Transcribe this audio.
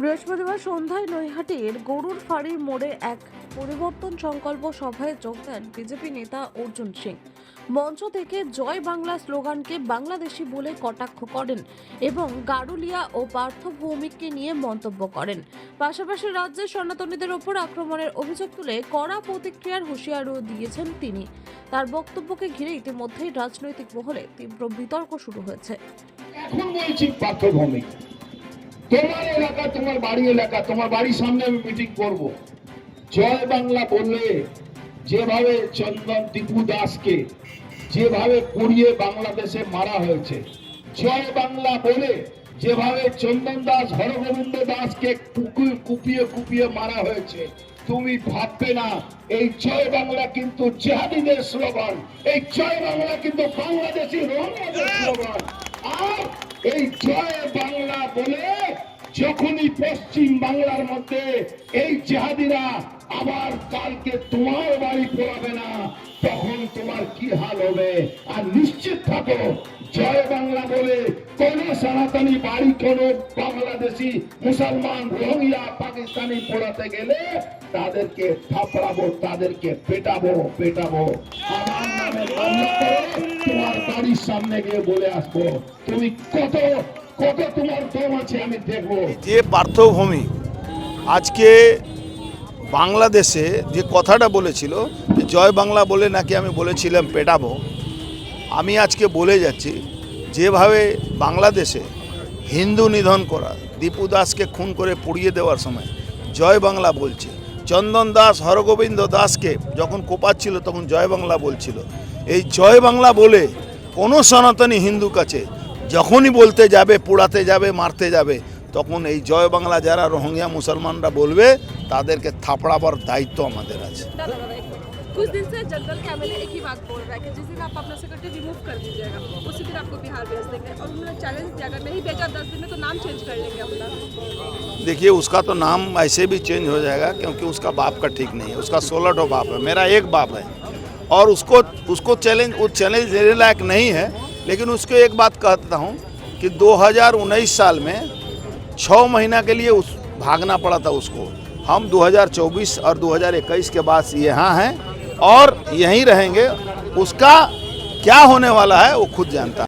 বৃহস্পতিবার সন্ধ্যায় নৈহাটির গরুর ফাঁড়ি মোড়ে এক পরিবর্তন সংকল্প সভায় যোগ দেন বিজেপি নেতা অর্জুন সিং। মঞ্চ থেকে জয় বাংলা স্লোগানকে বাংলাদেশি বলে কটাক্ষ করেন এবং গারুলিয়া ও পার্থ ভৌমিককে নিয়ে মন্তব্য করেন। পাশাপাশি রাজ্যের সনাতনীদের ওপর আক্রমণের অভিযোগ তুলে কড়া প্রতিক্রিয়ার হুঁশিয়ারও দিয়েছেন তিনি। তার বক্তব্যকে ঘিরে ইতিমধ্যেই রাজনৈতিক মহলে তীব্র বিতর্ক শুরু হয়েছে। তোমার এলাকা, তোমার বাড়ি এলাকা, তোমার বাড়ির সামনে আমি মিটিং করব। জয় বাংলা বললে যেভাবে চন্দন টিপু দাসকে, যেভাবে পুড়িয়ে বাংলাদেশে মারা হয়েছে, জয় বাংলা বলে যেভাবে চন্দন দাস, হরগোবিন্দ দাসকে কুপিয়ে কুপিয়ে কুপিয়ে মারা হয়েছে, তুমি ভাববে না, এই জয় বাংলা কিন্তু জেহাদিদের স্লোগান, এই জয় বাংলা কিন্তু বাংলাদেশি রোহিঙ্গাদের স্লোগান। আর এই জয় পশ্চিম বাংলার মধ্যে এই জেহাদিরা আবার কালকে তোমার বাড়ি পড়াবে না, তখন তোমার কি হাল হবে? আর নিশ্চিত থাকো, জয় বাংলা বলে কোন সনাতনী বাড়ি, কোন বাংলাদেশি মুসলমান, রোহিঙ্গা, পাকিস্তানি পড়াতে গেলে তাদেরকে থাপড়াবো, তাদেরকে পেটাবো পেটাবো। তোমার বাড়ির সামনে গিয়ে বলে আসব, তুমি কত যে পার্থভূমি, আজকে বাংলাদেশে যে কথাটা বলেছিল, যে জয় বাংলা বলে নাকি আমি বলেছিলাম পেটাবো, আমি আজকে বলে যাচ্ছি, যেভাবে বাংলাদেশে হিন্দু নিধন করা, দীপু দাসকে খুন করে পুড়িয়ে দেওয়ার সময় জয় বাংলা বলছে, চন্দন দাস, হরগোবিন্দ দাসকে যখন কোপাচ্ছিল তখন জয় বাংলা বলছিল, এই জয় বাংলা বলে কোনো সনাতনী হিন্দু কাছে যখনই বলতে যাবে পোড়াতে যাবে মারতে যাবে তখন এই জয় বাংলা যারা রোহিঙ্গা মুসলমানরা বলবে তাদেরকে থাপড়াবার দায়িত্ব আমাদের আছে दादा दादा एक मिनट कुछ दिन से जनरल के एमएलए एक ही बात बोल रहा है कि जिस दिन आप अपना सेक्रेटरी रिमूव कर दीजिएगा उसी दिन आपको बिहार भेज देंगे और उन्होंने चैलेंज दिया अगर नहीं भेजा दस दिन में तो नाम चेंज कर लेंगे अपना देखिए उसका तो नाम ऐसे भी चेंज हो जाएगा क्योंकि उसका बाप का ठीक नहीं है उसका सोलह ठो बाप है मेरा एक बाप है और उसको उसको चैलेंज वो चैलेंज देने लायक नहीं है लेकिन उसको एक बात कहता हूँ कि 2019 साल में छः महीना के लिए उस भागना पड़ा था उसको। हम 2024 और 2021 के बाद यहाँ हैं और यहीं रहेंगे। उसका क्या होने वाला है, वो खुद जानता है।